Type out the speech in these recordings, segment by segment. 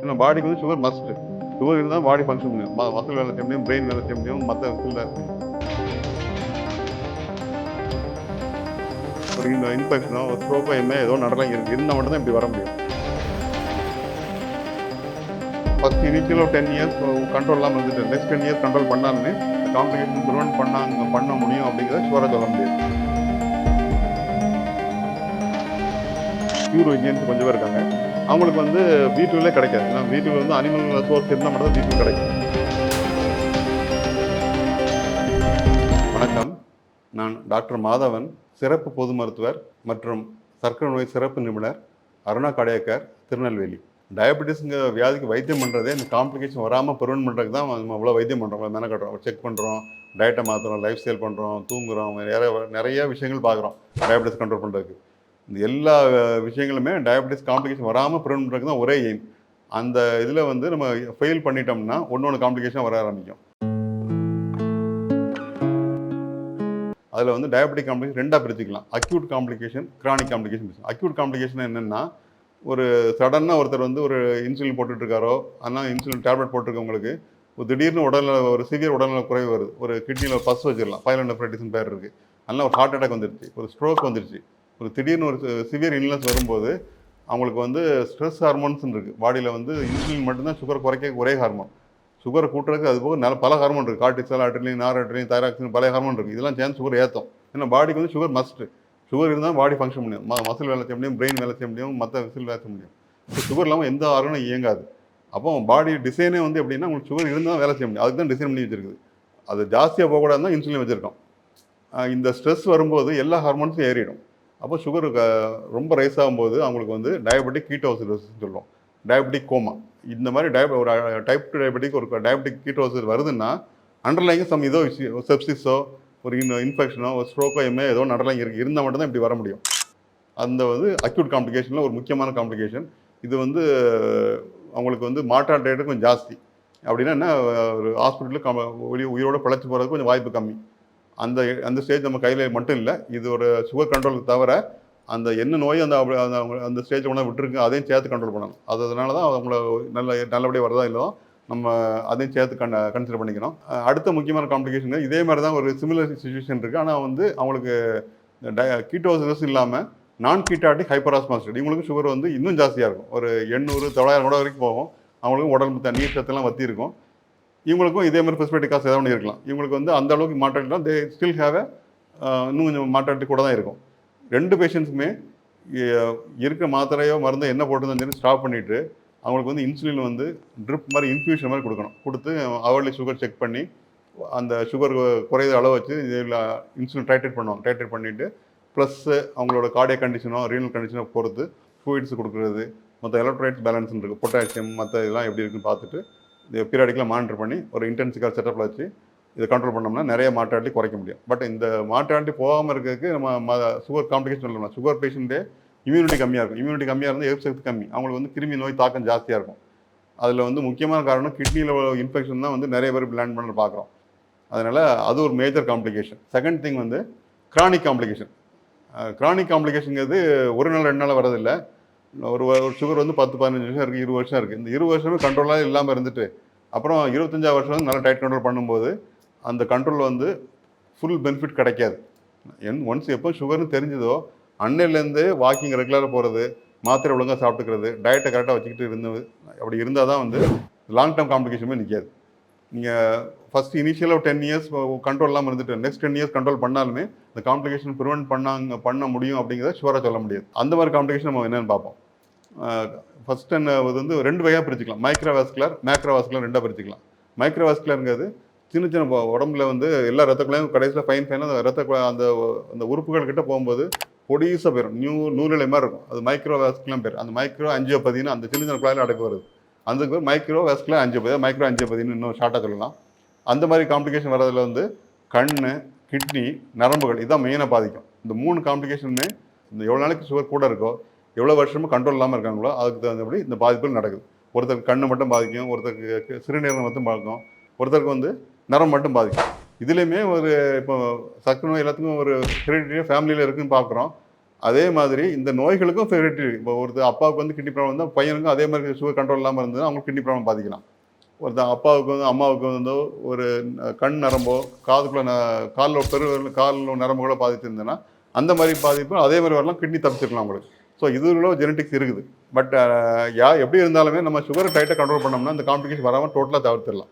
ஏன்னா பாடிக்கு வந்து சுகர் மஸ்ட் சுகர் இருந்தால் பாடி ஃபங்க்ஷன் முடியும். மசில் வேலை செய்ய முடியும் பிரெயின் வேலை செய்ய முடியும் மற்ற விஷயம் ஒரு இந்த இன்ஃபெக்ஷனோ ஒரு ஸ்ட்ரோக்கோ எம்ஏ ஏதோ நடக்கலாம் இருக்குது இருந்தால் மட்டும் தான் இப்படி வர முடியும். ஃபஸ்ட் இனிஷியல் ஒரு டென் இயர்ஸ் கண்ட்ரோல் இல்லாமல் இருந்துட்டு நெக்ஸ்ட் டென் இயர்ஸ் கண்ட்ரோல் பண்ணாலுமே காம்ப்ளிகேஷன் ப்ரிவென்ட் பண்ணாங்க பண்ண முடியும் அப்படிங்கிறத ஷுவராக சொல்ல முடியாது பியூர் வெஜியன்ஸ் கொஞ்சம் பேர் இருக்காங்க. அவங்களுக்கு வந்து வீட்டுகளே கிடைக்காது. ஏன்னா வீட்டுல வந்து அனிமல் சோர்ஸ் இருந்தால் மட்டும் தான் வீட்டுக்கு கிடைக்கும். வணக்கம். நான் டாக்டர் மாதவன் சிறப்பு பொது மருத்துவர் மற்றும் சர்க்கரை நோய் சிறப்பு நிபுணர் அருணா கடையக்கர் திருநெல்வேலி. டயபெட்டிஸ்ங்கிற வியாதிக்கு வைத்தியம் பண்ணுறதே இந்த காம்ப்ளிகேஷன் வராமல் ப்ரிவென்ட் பண்ணுறதுக்கு தான் நம்ம இவ்வளோ வைத்தியம் பண்ணுறோம் மெனக்கட்டுறோம். செக் பண்ணுறோம் டயட்டை மாற்றுறோம் லைஃப் ஸ்டைல் பண்ணுறோம் தூங்குறோம். நிறைய நிறைய விஷயங்கள் பார்க்குறோம். டயபெட்டிஸ் கண்ட்ரோல் பண்ணுறதுக்கு இந்த எல்லா விஷயங்களுமே டயபெட்டிஸ் காம்ப்ளிகேஷன் வராமல் ப்ரிவென்ட் பண்ணுறதுக்கு தான் ஒரே எய்ம் அந்த இதில் வந்து நம்ம ஃபெயில் பண்ணிட்டோம்னா ஒன்று ஒன்று காம்ப்ளிகேஷன் வர ஆரம்பிக்கும். அதில் வந்து டயபெட்டிக் காம்ப்ளிகேஷன் ரெண்டாக பிரிச்சுக்கலாம். Acute complication chronic complication acute complication என்னென்னா ஒரு சடனாக ஒருத்தர் வந்து ஒரு இன்சுலின் போட்டுட்ருக்காரோ அதனால் ஆனால் இன்சுலின் டேப்லெட் போட்டிருக்கவங்களுக்கு ஒரு திடீர்னு உடல்நல ஒரு சிவியர் உடல்நல குறைவு வருது. ஒரு கிட்னியில் பஸ் வச்சிடலாம். பைலனோஃப்ரைட்டிஸ்னு பேர் இருக்குது அதனால் ஒரு ஹார்ட் அட்டாக் வந்துருச்சு. ஒரு ஸ்ட்ரோக் வந்துருச்சு. ஒரு திடீர்னு ஒரு சிவியர் இல்னஸ் வரும்போது அவங்களுக்கு வந்து ஸ்ட்ரெஸ் ஹார்மோன்ஸ் இருக்குது பாடியில் வந்து இன்சுலின் மட்டும்தான் சுகர் குறைக்க ஒரே ஹார்மோன் சுகரை கூட்டுறதுக்கு அது போக நல்ல பல ஹார்மோன் இருக்குது கார்டிசல் ஆட்ரிலின் நார் ஆட்ரிலின் தைராக்சின் பல ஹார்மோன் இருக்குது இதெல்லாம் சேர்ந்து சுகர் ஏற்றும் ஏன்னா பாடிக்கு வந்து சுகர் மஸ்ட்டு சுகர் இருந்தால் பாடி ஃபங்க்ஷன் முடியும். மசில் வேலை செய்ய முடியும் பிரெயின் வேலை செய்ய முடியும் மற்ற விசில் வேலை செய்ய முடியும். சுகர் இல்லாமல் எந்த ஆர்கனும் இயங்காது. அப்போ பாடி டிசைனே வந்து எப்படின்னா உங்களுக்கு சுகர் இருந்தால் வேலை செய்ய முடியும். அதுக்கு தான் டிசைன் பண்ணி வச்சிருக்குது. அது ஜாஸ்தியாக போகக்கூடாது தான் இன்சுலின் வச்சுருக்கோம். இந்த ஸ்ட்ரெஸ் வரும்போது எல்லா ஹார்மோன்ஸும் ஏறிடும். அப்போ சுகர் ரொம்ப ரைஸ் ஆகும்போது அவங்களுக்கு வந்து டயபெட்டிக் கீட்டோசிடோசிஸ் சொல்லுவோம். டயபெட்டிக் கோமா இந்த மாதிரி டயப ஒரு டைப் டூ டயபெட்டிக் ஒரு டயபெட்டிக் கீட்டோசிஸ் வருதுன்னா அண்டர்லைங்க சம் இதோ செப்சிஸோ ஒரு இன் இன்ஃபெக்ஷனோ ஒரு ஸ்ட்ரோக்கோ எம்ஏ ஏதோ அண்டர்லைங் இருக்குது இருந்தால் மட்டும்தான் இப்படி வர முடியும். அந்த வந்து அக்யூட் காம்ப்ளிகேஷனில் ஒரு முக்கியமான காம்ப்ளிகேஷன் இது வந்து அவங்களுக்கு வந்து மாற்றாட் கொஞ்சம் ஜாஸ்தி. அப்படின்னா என்ன ஒரு ஹாஸ்பிட்டலில் வெளியே உயிர் உயிரோட பிழைச்சி போகிறதுக்கு கொஞ்சம் வாய்ப்பு கம்மி. அந்த அந்த ஸ்டேஜ் நம்ம கையில் மட்டும் இல்லை இது ஒரு சுகர் கண்ட்ரோலுக்கு தவிர அந்த என்ன நோய் அந்த அப்படி- அந்த அவங்க- அந்த ஸ்டேஜ் கொண்டு விட்டுருக்கு அதையும் சேர்த்து கண்ட்ரோல் பண்ணணும். அது அதனால தான் அவங்கள நல்ல நல்லபடியாக வரதா இல்லையோ நம்ம அதையும் சேர்த்து கண் கன்சிடர் பண்ணிக்கணும். அடுத்த முக்கியமான காம்ப்ளிகேஷன் இதே மாதிரி தான் ஒரு சிமிலர் சுச்சுவேஷன் இருக்குது ஆனால் வந்து அவங்களுக்கு கீட்டோசிஸ் இல்லாமல் நான் கீட்டாட்டி ஹைப்பராஸ்மாஸ்டட் இவங்களுக்கு சுகர் வந்து இன்னும் ஜாஸ்தியாக இருக்கும். ஒரு எண்ணூறு தொள்ளாயிரம் கூட வரைக்கும் போகும். அவங்களுக்கும் உடம்பு த- நீர் சத்தெல்லாம் வத்தி இருக்கும் இவங்களுக்கும் இதே மாதிரி ஃபெசிலிட்டி காசு ஏதாவது ஒன்று இருக்கலாம். இவங்களுக்கு வந்து அந்த அளவுக்கு மாட்டாட்டிலாம் தே ஸ்டில் ஹேவ் இன்னும் கொஞ்சம் மாட்டாட்டி கூட தான் இருக்கும். ரெண்டு பேஷண்ட்ஸுமே இருக்க மாத்திரையோ மருந்தோ என்ன போட்டுருந்தோம் சொல்லி ஸ்டாப் பண்ணிவிட்டு அவங்களுக்கு வந்து இன்சுலின் வந்து ட்ரிப் மாதிரி இன்ஃபியூஷன் மாதிரி கொடுக்கணும். கொடுத்து அவர்லி சுகர் செக் பண்ணி அந்த சுகர் குறையிற அளவு வச்சு இதில் இன்சுலின் டைட்ரேட் பண்ணுவாங்க. டைட்ரேட் பண்ணிவிட்டு ப்ளஸ்ஸு அவங்களோட கார்டிய கண்டிஷனோ ரீனல் கண்டிஷனோ பொறுத்து ஃப்ளூயிட்ஸ் கொடுக்குறது மற்ற எலக்ட்ரோலைட்ஸ் பேலன்ஸ் இருக்குது பொட்டாசியம் மற்ற இதெல்லாம் எப்படி இருக்குன்னு பார்த்துட்டு இது பீரியாடிக்கலாக மானிட்டர் பண்ணி ஒரு இன்டென்சிக்காக செட்டப்பில் வச்சு இதை கண்ட்ரோல் பண்ணோம்னா நிறைய மாட்டாட்டி குறைக்க முடியும். பட் இந்த மாட்டாட்டி போகாமல் இருக்கிறதுக்கு நம்ம சுகர் காம்ப்ளிகேஷன் சொல்லலாம் சுகர் பேஷண்ட்டே இம்யூனிட்டி கம்மியாக இருக்கும். இம்யூனிட்டி கம்மியாக இருந்தால் எதிர்ப்பு சக்தி கம்மி. அவங்களுக்கு வந்து கிருமி நோய் தாக்கம் ஜாஸ்தியாக இருக்கும். அதில் வந்து முக்கியமான காரணம் கிட்னியில் இன்ஃபெக்ஷன் தான் வந்து நிறைய பேர் பிளான் பண்ண பார்க்குறோம். அதனால் அது ஒரு மேஜர் காம்ப்ளிகேஷன் செகண்ட் திங் வந்து கிரானிக் காம்ப்ளிகேஷன் கிரானிக் காம்ப்ளிகேஷனுங்கிறது ஒரு நாள் ரெண்டு நாள் வரதில்லை ஒரு ஒரு சுகர் வந்து பத்து பதினஞ்சு வருஷம் இருக்குது இருபது வருஷம் இருக்குது இந்த இருபது வருஷமே கண்ட்ரோலாக இல்லாமல் இருந்துட்டு அப்புறம் இருபத்தஞ்சாவது வருஷம் வந்து நல்லா டைட் கண்ட்ரோல் பண்ணும்போது அந்த கண்ட்ரோல் வந்து ஃபுல் பெனிஃபிட் கிடைக்காது. என் ஒன்ஸ் எப்போ சுகர்னு தெரிஞ்சதோ அன்னையிலேருந்து வாக்கிங் ரெகுலராக போகிறது மாத்திரை ஒழுங்காக சாப்பிட்டுக்கிறது டயட்டை கரெக்டாக வச்சுக்கிட்டு இருந்து அப்படி இருந்தால் தான் வந்து லாங் டேர்ம் காம்ப்ளிகேஷனுமே நிற்காது நீங்கள் ஃபஸ்ட் இனிஷியலாக ஒரு டென் இயர்ஸ் கண்ட்ரோல் இல்லாமல் இருந்துட்டு நெக்ஸ்ட் டென் இயர்ஸ் கண்ட்ரோல் பண்ணாலுமே இந்த காம்ப்ளிகேஷன் ப்ரிவென்ட் பண்ணாங்க பண்ண முடியும் அப்படிங்கிறத ஷுவராக சொல்ல முடியாது. அந்த மாதிரி காம்ப்ளிகேஷன் நம்ம என்னென்னு பார்ப்போம். ஃபஸ்ட் என்ன இது வந்து ரெண்டு வகையாக பிரிச்சுக்கலாம். மைக்ரோவாஸ்குலர் மேக்ரோவாஸ்குலர் ரெண்டாக பிரிச்சுக்கலாம். மைக்ரோவாஸ்குலருங்கிறது சின்ன சின்ன உடம்புல வந்து எல்லா ரத்தக்குள்ளையும் கடைசியில் ஃபைன் ஃபைனாக அந்த ரத்த அந்த அந்த உறுப்புகள் கிட்ட போகும்போது பொடியூஸாக போயிடும் நியூ நூலிலை மாதிரி இருக்கும். அது மைக்ரோவாஸ்குலாம் பேர். அந்த மைக்ரோ அஞ்சியோபதினு அந்த சின்ன சின்ன குழாயில் அடக்கு வருது. அதுக்கு பேர் மைக்ரோ வாஸ்குலர் அஞ்சியோபதி மைக்ரோ அஞ்சியோபதினு இன்னும் ஷார்ட்டாக சொல்லலாம். அந்த மாதிரி காம்ப்ளிகேஷன் வரதுல வந்து கண் கிட்னி நரம்புகள் இதான் மெயினாக பாதிக்கும். இந்த மூணு காம்ப்ளிகேஷனுமே இந்த எவ்வளோ நாளைக்கு சுகர் கூட இருக்கோ எவ்வளோ வருஷமும் கண்ட்ரோல் இல்லாமல் இருக்காங்களோ அதுக்கு தகுந்தபடி இந்த பாதிப்புகள் நடக்குது. ஒருத்தருக்கு கண்ணு மட்டும் பாதிக்கும் ஒருத்தருக்கு சிறுநீரகம் மட்டும் பாதிக்கும் ஒருத்தருக்கு வந்து நரம் மட்டும் பாதிக்கும். இதுலேயுமே ஒரு இப்போ சக்கு நோய் எல்லாத்துக்கும் ஒரு ஹெரிடிட்டியாக ஃபேமிலியில் இருக்குன்னு பார்க்குறோம் அதே மாதிரி இந்த நோய்களுக்கும் ஃபெரிட்டி இப்போ ஒருத்தர் அப்பாவுக்கு வந்து கிட்னி ப்ராப்ளம் இருந்தால் பையனுக்கும் அதே மாதிரி சுகர் கண்ட்ரோல் இல்லாமல் இருந்ததுன்னா அவங்களுக்கு கிட்னி ப்ராப்ளம் பாதிக்கலாம். ஒருத்தன் அப்பாவுக்கு வந்து அம்மாவுக்கு வந்து ஒரு கண் நரம்போ காதுக்குள்ள ந- காலில் பெரு காலில் நரம்புகளோ பாதிச்சிருந்ததுன்னா அந்த மாதிரி பாதிப்பு அதே மாதிரி வரலாம் கிட்னி தப்பிச்சிருக்கலாம் உங்களுக்கு ஸோ இதுல ஜெனட்டிக்ஸ் இருக்குது. பட் uh, யா எப்படி இருந்தாலுமே நம்ம சுகரை டைட்டாக கண்ட்ரோல் பண்ணோம்னா இந்த காம்ப்ளிகேஷன் வராமல் டோட்டலாக தவிர்த்திடலாம்.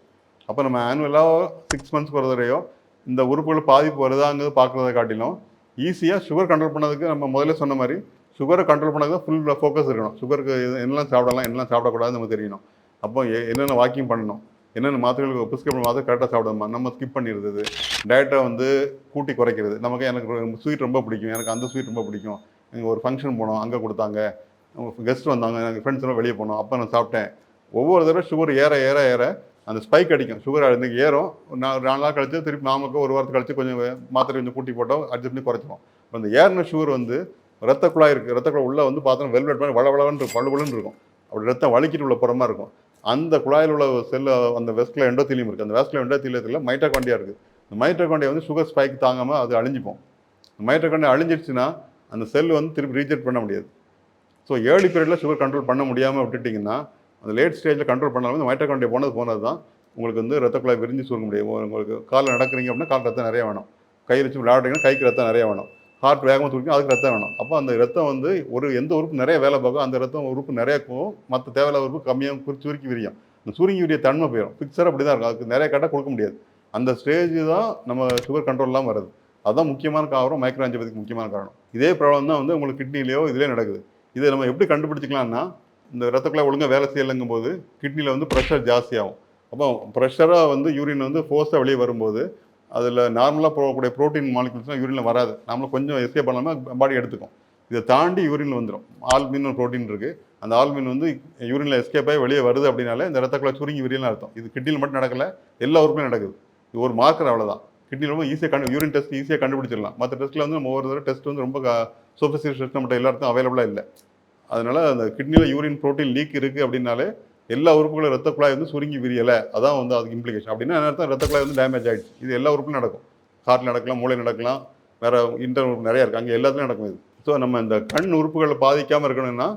அப்போ நம்ம ஆனுவலாக சிக்ஸ் மந்த்ஸ் ஒரு இந்த உறுப்புகள் பாதிப்பு வருதாங்கிறது பார்க்குறத காட்டிலும் ஈஸியாக சுகர் கண்ட்ரோல் பண்ணதுக்கு நம்ம முதல்ல சொன்ன மாதிரி சுகரை கண்ட்ரோல் பண்ணதுக்கு ஃபுல் ஃபோக்கஸ் இருக்கணும். சுகருக்கு என்னெல்லாம் சாப்பிடலாம் என்னெல்லாம் சாப்பிடக்கூடாதுன்னு நமக்கு தெரியணும். அப்போ என்னென்ன வாக்கிங் பண்ணணும் என்னென்ன மாத்திரைகள் ப்ரிஸ்கிரிப்ஷன் மாத்திரை கரெக்டாக சாப்பிடணுமா நம்ம ஸ்கிப் பண்ணிடுறது. டயட்டை வந்து கூட்டி குறைக்கிறது. நமக்கு எனக்கு ஸ்வீட் ரொம்ப பிடிக்கும். எனக்கு அந்த ஸ்வீட் ரொம்ப பிடிக்கும். இங்கே ஒரு ஃபங்க்ஷன் போனோம் அங்கே கொடுத்தாங்க. கெஸ்ட் வந்தாங்க எனக்கு ஃப்ரெண்ட்ஸ் எல்லாம் வெளியே போனோம். அப்போ நான் சாப்பிட்டேன். ஒவ்வொரு தடவை சுகர் ஏற ஏற ஏற அந்த ஸ்பைக் அடிக்கும். சுகர் இன்னைக்கு ஏறும். நான் நாலு நாள் கழிச்சு திருப்பி நாமக்கு ஒரு வாரத்துக்கு கழிச்சு கொஞ்சம் மாத்திரை கொஞ்சம் கூட்டி போட்டோம் அட்ஜஸ்ட் பண்ணி குறைச்சிரும். இப்போ அந்த ஏறின சுகர் வந்து ரத்த குழாய் இருக்குது ரத்த குழாய் உள்ளே வந்து பார்த்தோன்னா வெல்வெட் மாதிரி வள வளவன்னு இருக்கும் இருக்கும். அப்படி ரத்தம் வலிக்கிட்டு உள்ள புறமா இருக்கும். அந்த குழாயில் உள்ள செல்ல அந்த வெஸ்கில் எண்டோத்திலியம் இருக்குது அந்த வெஸ்கில் எண்டோத்திலியத்தில் மைட்டோகாண்டியா இருக்குது இந்த மைட்டோகாண்டியா வந்து சுகர் ஸ்பைக் தாங்காமல் அது அழிஞ்சுப்போம் மைட்டோகாண்டியா அழிஞ்சிடுச்சுன்னா அந்த செல் வந்து திருப்பி ரீஜெக்ட் பண்ண முடியாது. ஸோ ஏர்லி பீரியடில் சுகர் கண்ட்ரோல் பண்ண முடியாமல் விட்டுட்டிங்கன்னா அந்த லேட் ஸ்டேஜில் கண்ட்ரோல் பண்ணாலும் இந்த மைட்டோகாண்டியா போனது போனது தான் உங்களுக்கு வந்து ரத்த குழாய் விரிஞ்சு சுருங்க முடியும். உங்களுக்கு காலில் நடக்கிறீங்க அப்படின்னா கால் ரத்தம் நிறைய வேணும். கையில் வச்சு விளையாடுறீங்கன்னா கைக்கு ரத்தம் நிறைய வேணும். ஹார்ட் வேகமாக துடிக்கும் அதுக்கு ரத்தம் வேணும். அப்போ அந்த ரத்தம் வந்து ஒரு எந்த உறுப்பு நிறைய வேலை பார்க்கும் அந்த ரத்தம் உறுப்பு நிறைய போகும். மற்ற தேவையில்லாத உறுப்பு கம்மியாக குறி சுருக்கி விரியும். அந்த சுருங்கி விரிய தன்மை போயிடும் ஃபிக்ஸர் அப்படி தான் இருக்கும். அதுக்கு நிறைய கட்டாக கொடுக்க முடியாது. அந்த ஸ்டேஜ் தான் நம்ம சுகர் கண்ட்ரோல் இல்லாமல் வருது அதுதான் முக்கியமான காரணம் மைக்ரோஆஞ்சிபதிக்கு முக்கியமான காரணம். இதே ப்ராப்ளம் தான் வந்து உங்களுக்கு கிட்னிலேயோ இதுலேயே நடக்குது. இதை நம்ம எப்படி கண்டுபிடிச்சிக்கலாம்னா இந்த ரத்த ஒழுங்காக வேலை செய்யலைங்கும் போது கிட்னியில் வந்து ப்ரெஷர் ஜாஸ்தியாகும். அப்போ ப்ரெஷராக வந்து யூரின் வந்து ஃபோர்ஸாக வெளியே வரும்போது அதில் நார்மலாக போகக்கூடிய ப்ரோட்டீன் மாலிகுல்ஸ்லாம் யூரினில் வராது. நாமளும் கொஞ்சம் எஸ்கேப் பண்ணாமல் பாடி எடுத்துக்கும். இதை தாண்டி யூரினில் வந்துடும் ஆல்மின் ப்ரோட்டீன் இருக்குது அந்த ஆல்மின் வந்து யூரினில் எஸ்கேப் ஆகி வெளியே வருது அப்படின்னாலே இந்த ரத்தக்குள்ள சுருங்கி விரியலாம் அர்த்தம். இது கிட்னியில் மட்டும் நடக்கலை எல்லா உறுப்புலையும் நடக்குது. இது ஒரு மார்க்கர் அவ்வளோதான் கிட்னி ரொம்ப ஈஸியாக கண்டு யூரின் டெஸ்ட் ஈஸியாக கண்டுபிடிச்சிடலாம். மற்ற டெஸ்ட்டில் வந்து நம்ம ஒவ்வொரு தடவை டெஸ்ட் வந்து ரொம்ப சோஃபிஸ்டிகேட் டெஸ்ட் நம்மகிட்ட எல்லா இடத்தும் அவைலபிளாக இல்லை. அதனால் அந்த கிட்னியில் யூரின் ப்ரோட்டீன் லீக் இருக்குது அப்படின்னாலே எல்லா உறுப்புகளும் ரத்த குழாய் வந்து சுருங்கி விரியலை. அதான் வந்து அதுக்கு இம்ப்ளிகேஷன் அப்படின்னா அர்த்தம்? ரத்த குழாய் வந்து டேமேஜ் ஆகிடுச்சு இது எல்லா உறுப்பும் நடக்கும். ஹார்ட் நடக்கலாம் மூளை நடக்கலாம் வேறு இன்டர் உறுப்பு நிறையா இருக்குது அங்கே எல்லாத்துலையும் நடக்கும் இது. ஸோ நம்ம இந்த கண் உறுப்புகளை பாதிக்காமல் இருக்கணும்னா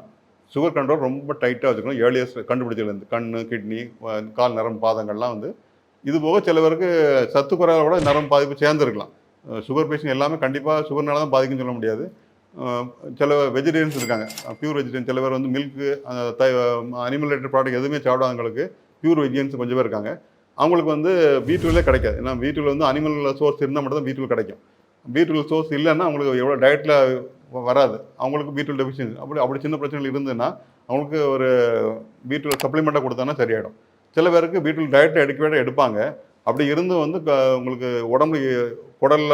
சுகர் கண்ட்ரோல் ரொம்ப டைட்டாக வச்சுக்கணும். ஏர்லியஸ்ட் கண்டுபிடிச்சதுலேருந்து கண் கிட்னி கால் நரம்பு பாதங்கள்லாம் வந்து இது போக சில பேருக்கு சத்து குறையால கூட நரம்பு பாதிப்பு சேர்ந்துருக்கலாம். சுகர் பேஷண்ட் எல்லாமே கண்டிப்பாக சுகர்னால தான் பாதிக்குன்னு சொல்ல முடியாது. சில வெஜிடேரியன்ஸ் இருக்காங்க. பியூர் வெஜிடேரியன் சில பேர் வந்து மில்க்கு அந்த அனிமல் ரிலேட்டட் ப்ராடக்ட் எதுவுமே சாப்பிடாதவங்களுக்கு பியூர் வெஜிடேரியன்ஸ் கொஞ்சம் பேர் இருக்காங்க. அவங்களுக்கு வந்து பீட்ரூலே கிடைக்காது. ஏன்னா பீட்ரூல் வந்து அனிமல் சோர்ஸ் இருந்தால் மட்டும் தான் பீட்ரூல் கிடைக்கும். பீட்ரூல் சோர்ஸ் இல்லைன்னா அவங்களுக்கு எவ்வளோ டயட்டில் வராது. அவங்களுக்கு பீட்ரூல் டெஃபிஷியன்சி அப்படி அப்படி சின்ன பிரச்சனைகள் இருந்ததுன்னா அவங்களுக்கு ஒரு பீட்ரூல் சப்ளிமெண்ட்டாக கொடுத்தாங்கன்னா சரியாயிடும். சில பேருக்கு வீட்டில் டயட் எடுக்க வேண்டிய எடுப்பாங்க. அப்படி இருந்தும் வந்து க- உங்களுக்கு உடம்பு குடல்ல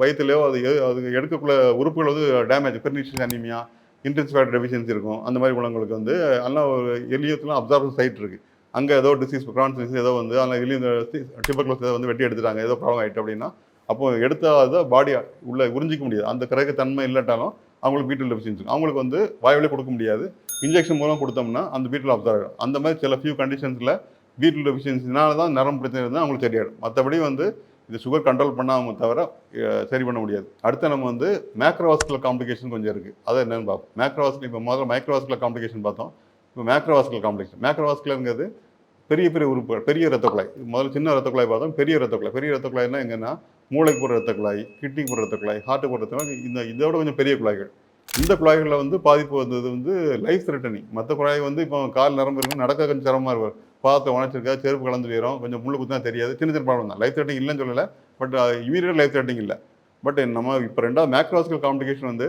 வயிற்றுலையோ அது அது எடுக்கக்குள்ள உறுப்புகள் வந்து damage pernicious anaemia intensified deficiency இருக்கும். அந்த மாதிரி உள்ளவங்களுக்கு வந்து எல்லாம் ஒரு எலியத்துலாம் அப்சார்பன் சைட் இருக்குது அங்கே ஏதோ டிசீஸ் கிரான்ஸ் டிசீஸ் ஏதோ வந்து அதில் எலியும் டிபக்லோஸ் ஏதோ வந்து வெட்டி எடுத்துட்டாங்க. ஏதோ ப்ராப்ளம் ஆகிட்டு அப்படின்னா அப்போ எடுத்தாத பாடி உள்ளே உறிஞ்சிக்க முடியாது. அந்த கிரக தன்மை இல்லாட்டாலும் அவங்களுக்கு பீட்டில் டெஃபிஷியன்சி அவங்களுக்கு வந்து வாயுவிலே கொடுக்க முடியாது. இன்ஜெக்ஷன் மூலம் கொடுத்தோம்னா அந்த வீட்டில் அப்சர்வ் ஆகிடும் அந்த மாதிரி சில ஃபியூ கண்டிஷன்ஸில் பீட்ரூட் டெஃபிஷியன்சினால தான் நரம்பு பிரச்சனை இருந்தால் அவங்களுக்கு சரியாயிடும் மற்றபடி வந்து இது சுகர் கண்ட்ரோல் பண்ணாமல் தவிர சரி பண்ண முடியாது. அடுத்து நம்ம வந்து மேக்ரோவாஸ்குலர் காம்ப்ளிகேஷன் கொஞ்சம் இருக்குது அதை என்னன்னு பார்ப்போம். மேக்ரோவாஸ்குலர் இப்போ முதல்ல மைக்ரோவாஸ்குலர் காம்ப்ளிகேஷன் பார்த்தோம். இப்போ மேக்ரோவாஸ்குலர் காம்ப்ளிகேஷன் மேக்ரோவாஸ்குலருங்கிறது பெரிய பெரிய உறுப்புகள் பெரிய ரத்த குழாய் முதல்ல சின்ன ரத்த குழாய் பார்த்தோம் பெரிய ரத்த குழாய் பெரிய ரத்த குழாய்னா எங்கன்னா மூளைக்கு போடுற ரத்த குழாய் கிட்னிக்கு போடுற ரத்த குழாய் ஹார்ட்டுக்கு போடுற ரத்த குழாய் இந்த இதோட கொஞ்சம் பெரிய குழாய்கள். இந்த குழாய்களில் வந்து பாதிப்பு வந்தது வந்து லைஃப் த்ரெட்டனிங் மற்ற குழாய் வந்து இப்போ கால் நரம்பு இருக்கு நடக்க கொஞ்சம் சிரமமாக இருக்கும் பாதத்தை உணச்சிருக்கா செருப்பு கலந்து போயிடும் கொஞ்சம் முள்ளு குத்தினா தெரியாது. சின்ன சின்ன ப்ராப்ளம் தான். லைஃப் த்ரெட்டிங் இல்லைன்னு சொல்லலை பட் இமீடியட் லைஃப் த்ரெட்டிங் இல்லை. பட் நம்ம இப்போ ரெண்டாவது மேக்ரோஸ்கல் காம்ப்ளிகேஷன் வந்து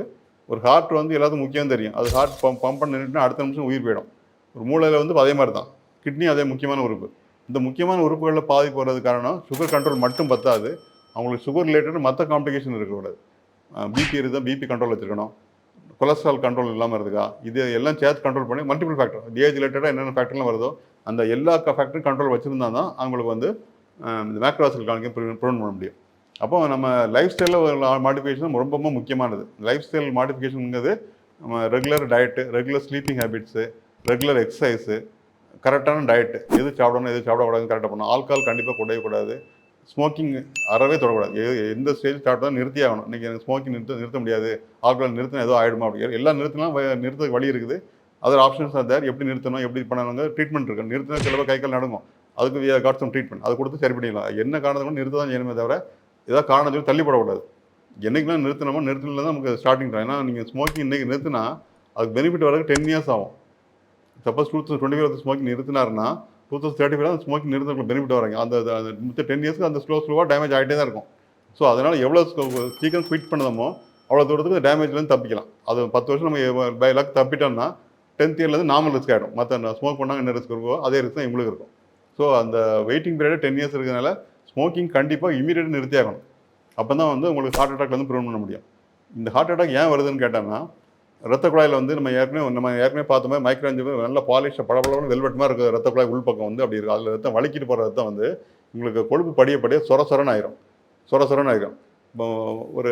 ஒரு ஹார்ட் வந்து எல்லாத்துக்கும் முக்கியம் தெரியும். அது ஹார்ட் பம்ப் பம்ப் பண்ணி நின்றுனா அடுத்த நிமிஷம் உயிர் போயிடும். ஒரு மூளையில் வந்து அதே மாதிரி தான். கிட்னி அதே முக்கியமான உறுப்பு. இந்த முக்கியமான உறுப்புகளில் பாதிப்பு வர்றது காரணம் சுகர் கண்ட்ரோல் மட்டும் பத்தாது. அவங்களுக்கு சுகர் ரிலேட்டட் மற்ற காம்ப்ளிகேஷன் இருக்கக்கூடாது. பிபி இருந்தால் பிபி கண்ட்ரோல் வச்சுருக்கணும். கொலஸ்ட்ரால் கண்ட்ரோல் இல்லாமல் இருக்கா இது எல்லாம் சேர்த்து கண்ட்ரோல் பண்ணி மல்டிபிள் ஃபேக்டர் ஏஜ் ரிலேட்டடாக என்னென்ன ஃபேக்டர்லாம் வருதோ அந்த எல்லா ஃபேக்டரும் கண்ட்ரோல் வச்சுருந்தா தான் அவங்களுக்கு வந்து இந்த மேக்ரோவாசல் காலத்தையும் ப்ரிவென்ட் பண்ண முடியும். அப்போ நம்ம லைஃப் ஸ்டைலில் மாடிஃபிகேஷன் ரொம்ப ரொம்ப முக்கியமானது. லைஃப் ஸ்டைல் மாடிஃபிகேஷனுங்கிறது நம்ம regular diet regular sleeping habits regular exercise கரெக்டான டயட்டு எது சாப்பிடணும் எது சாப்பிடக்கூடாதுன்னு கரெக்டாக பண்ணணும். ஆல்கால் கண்டிப்பாக கூடவே கூடாது ஸ்மோக்கிங் அறவே தொடக்கூடாது. எந்த ஸ்டேஜ் ஸ்டார்ட் தான் நிறுத்தி ஆகணும். இன்றைக்கி எனக்கு ஸ்மோக்கிங் நிறுத்த நிறுத்த முடியாது. ஆல்கஹால் நிறுத்தினா ஏதோ ஆகிடுமா அப்படி. எல்லாம் நிறுத்தினா நிறுத்த வழி இருக்குது. அதர் ஆப்ஷன்ஸ் ஆர் தேர் எப்படி நிறுத்தணும் எப்படி பண்ணணுங்க ட்ரீட்மெண்ட் இருக்கு நிறுத்தினா சில பேர் கை கால் நடுங்கும். அதுக்கு வி காட் சம் ட்ரீட்மெண்ட் அது கொடுத்து சரி பண்ணிடலாம். என்ன காரணத்தை கூட நிறுத்த தான் செய்யணுமே தவிர ஏதாவது காரணம் சொல்லி தள்ளிப்படக்கூடாது என்றைக்கெல்லாம் நிறுத்தினோமோ நிறுத்தணுமோ தான் நமக்கு ஸ்டார்டிங் டைம் ஏன்னா நீங்கள் ஸ்மோக்கிங் இன்றைக்கி நிறுத்தினா அதுக்கு பெனிஃபிட் வரதுக்கு டென் இயர்ஸ் ஆகும். Suppose two thousand twenty five smoking நிறுத்தினாருன்னா two thousand thirty five smoking நிறுத்தங்களுக்கு benefit வராங்க. அந்த அந்த மித்த டென் இயர்ஸ்க்கு அந்த ஸ்லோ ஸ்லோவாக டேமேஜ் ஆகிட்டே தான் இருக்கும். ஸோ அதனால் எவ்வளோ சீக்கிரம் குவிட் பண்ணதமோ அவ்வளோ தூரத்துக்கு டேமேஜ்லேருந்து தப்பிக்கலாம். அது பத்து வருஷம் நம்ம பை லக் தப்பிட்டோம்னா டென்த் இயர்லேருந்து நார்மல் ரிஸ்க் ஆகிடும் மற்ற ஸ்மோக் பண்ணாங்க என்ன ரிஸ்க் இருக்கோ அதே ரிஸ்க் தான் இவங்களுக்கு இருக்கும். ஸோ அந்த வெயிட்டிங் பீரியட் டென் இயர்ஸ் இருக்கிறதுனால ஸ்மோக்கிங் கண்டிப்பாக இமீடியட் நிறுத்தி ஆகணும் அப்போ தான் வந்து உங்களுக்கு ஹார்ட் அட்டாக்லேருந்து ப்ரிவென்ட் பண்ண முடியும். இந்த ஹார்ட் அட்டாக் ஏன் வருதுன்னு கேட்டோம்னா ரத்த குழாயில் வந்து நம்ம ஏற்கனவே நம்ம ஏற்கனவே பார்த்தோமே மாதிரி மைக்ரோஞ்சு நல்ல பாலிஷ் படபடன்னு வெல்வெட் மாதிரி இருக்குது ரத்த குழாய் உள்பக்கம் வந்து அப்படி இருக்குது அதில் ரத்தம் வலிக்கிட்டு போகிற ரத்தம் வந்து உங்களுக்கு கொழுப்பு படிய படிய சொர சொரன்னு ஆயிரும். சொர சொரன்னு ஆயிரும். இப்போ ஒரு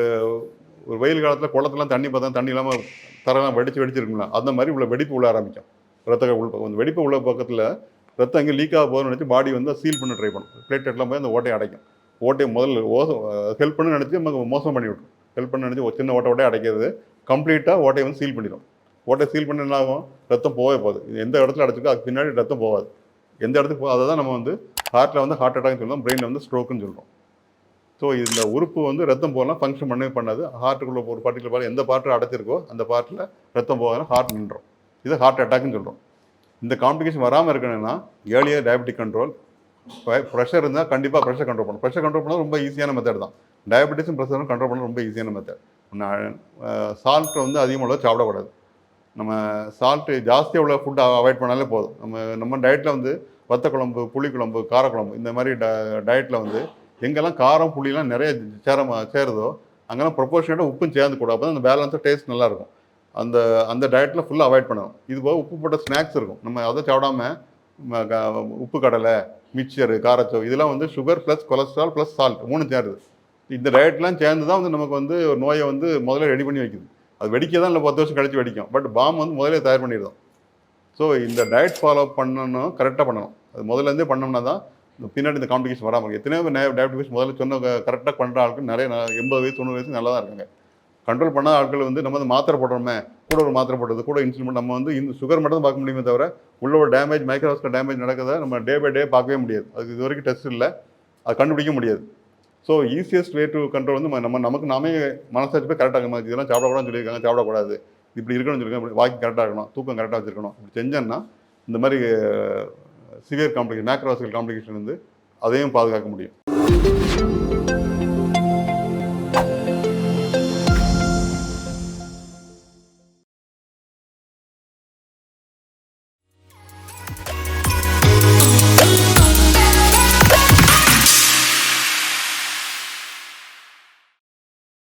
ஒரு வெயில் காலத்தில் குளத்துலாம் தண்ணி பார்த்தா தண்ணி இல்லாமல் தரெல்லாம் வெடிச்சு வெடிச்சிருக்குங்களா அந்த மாதிரி உள்ள வெடிப்பு உள்ள ஆரம்பிக்கும். ரத்த உள் அந்த வெடிப்பு உள்ள பக்கத்தில் ரத்தம் இங்கே லீக் ஆக போகுதுன்னு நினச்சி பாடி வந்து சீல் பண்ண ட்ரை பண்ணும். பிளேட்லெட்லாம் போய் அந்த ஓட்டையை அடைக்கும். ஓட்டையை முதல்ல ஓசம் ஹெல்ப் பண்ணு நினச்சி நமக்கு மோசம் பண்ணி விட்டுரும். ஹெல்ப் பண்ண நினச்சி ஒரு சின்ன ஓட்டை ஓட்டையை அடைக்கிறது கம்ப்ளீட்டாக ஓட்டையை வந்து சீல் பண்ணிடும். ஓட்டையை சீல் பண்ண என்ன ஆகும்? ரத்தம் போகவே போகுது. இது எந்த இடத்துல அடைச்சிருக்கோ அதுக்கு பின்னாடி ரத்தம் போகாது. எந்த இடத்துக்கு போகாத அதை தான் நம்ம வந்து ஹார்ட்டில் வந்து ஹார்ட் அட்டாக்னு சொல்லுவோம் பிரெயினில் வந்து ஸ்ட்ரோக்குன்னு சொல்கிறோம் ஸோ இந்த உறுப்பு வந்து ரத்தம் போகலாம் ஃபங்க்ஷன் பண்ணவே பண்ணாது. ஹார்ட்டுக்குள்ளே ஒரு பர்டிகுலர் பார்ட் எந்த பார்ட்டில் அடைச்சிருக்கோ அந்த பார்ட்டில் ரத்தம் போகலாம் ஹார்ட் நின்றோம். இது ஹார்ட் அட்டாக்னு சொல்கிறோம் இந்த காம்ப்ளிகேஷன் வராமல் இருக்கணும்னா ஏர்லியர் டயபெட்டிக் கண்ட்ரோல் ப்ரெஷர் இருந்தால் கண்டிப்பாக ப்ரெஷர் கண்ட்ரோல் பண்ணணும். ப்ரெஷர் கண்ட்ரோல் பண்ணால் ரொம்ப ஈஸியான மெத்தட் தான். டயபெட்டிஸும் ப்ரெஷரும் கண்ட்ரோல் பண்ண ரொம்ப ஈஸியான மெத்தட் சால்ட் வந்து அதிகமாக சாப்பிடக்கூடாது. நம்ம சால்ட்டு ஜாஸ்தியாக உள்ள ஃபுட்டை அவாய்ட் பண்ணாலே போதும். நம்ம நம்ம டயட்டில் வந்து வத்த குழம்பு புளிக்குழம்பு காரக்குழம்பு இந்த மாதிரி ட டயட்டில் வந்து எங்கெல்லாம் காரம் புளிலாம் நிறைய சேர சேருதோ அங்கெல்லாம் ப்ரொபோர்ஷனேட்டாக உப்பும் சேர்ந்து கூட அப்போ தான் அந்த பேலன்ஸாக டேஸ்ட் நல்லாயிருக்கும். அந்த அந்த டயட்டில் ஃபுல்லாக அவாய்ட் பண்ணணும். இது போக உப்பு போட்ட ஸ்நாக்ஸ் இருக்கும். நம்ம அதை சாப்பிடாம ம, க- உப்பு கடலை மிக்சரு காரச்சோ இதெல்லாம் வந்து sugar plus cholesterol plus salt மூணு சேருது. இந்த டயட்லாம் சேர்ந்து தான் வந்து நமக்கு வந்து ஒரு நோயை வந்து முதல்ல ரெடி பண்ணி வைக்குது. அது வெடிக்க தான் இல்லை பத்து வருஷம் கழிச்சு வெடிக்கும். பட் பாம் வந்து முதல்ல தயார் பண்ணிடுதோம் ஸோ இந்த டயட் ஃபாலோ பண்ணணும் கரெக்டாக பண்ணணும். அது முதல்ல இருந்தே பண்ணோம்னா தான் இந்த பின்னாடி இந்த காம்ப்ளிகேஷன் வராமல் இருக்கும். எத்தனையோ டயபிட்டிஸ் முதல்ல சொன்ன கரெக்டாக பண்ணுற ஆட்கள் நிறைய எண்பது வயசு தொண்ணூறு வயசு நல்லா தான் இருக்காங்க. கண்ட்ரோல் பண்ணாத ஆட்கள் வந்து நம்ம வந்து மாத்திரை போடுறோமே கூட ஒரு மாத்திரை போடுறது கூட இன்சுலின் நம்ம வந்து இந்த சுகர் மட்டும் பார்க்க முடியுமே தவிர உள்ள ஒரு டேமேஜ் மைக்ரோஸ்கோ டேமேஜ் நடக்கிறத நம்ம டே பை டே பார்க்கவே முடியாது. அதுக்கு இது வரைக்கும் டெஸ்ட் இல்லை. அது கண்டுபிடிக்க முடியாது. So easiest way to control வந்து நம்ம நமக்கு நாமே மனசாட்சி போய் கரெக்டாக நம்ம இதெல்லாம் சாப்பிடக்கூடாதுன்னு சொல்லியிருக்காங்க சாப்பிடக்கூடாது. இப்படி இருக்கணும்னு சொல்லியிருக்காங்க வாக்கிங் கரெக்டாக இருக்கணும் தூக்கம் கரெக்டாக வச்சிருக்கணும். இப்படி செஞ்சோன்னா இந்த மாதிரி சிவியர் காம்ப்ளிகேஷன் மேக்ரோவாசிக்கல் காம்ப்ளிகேஷன் வந்து அதையும் பாதுகாக்க முடியும்.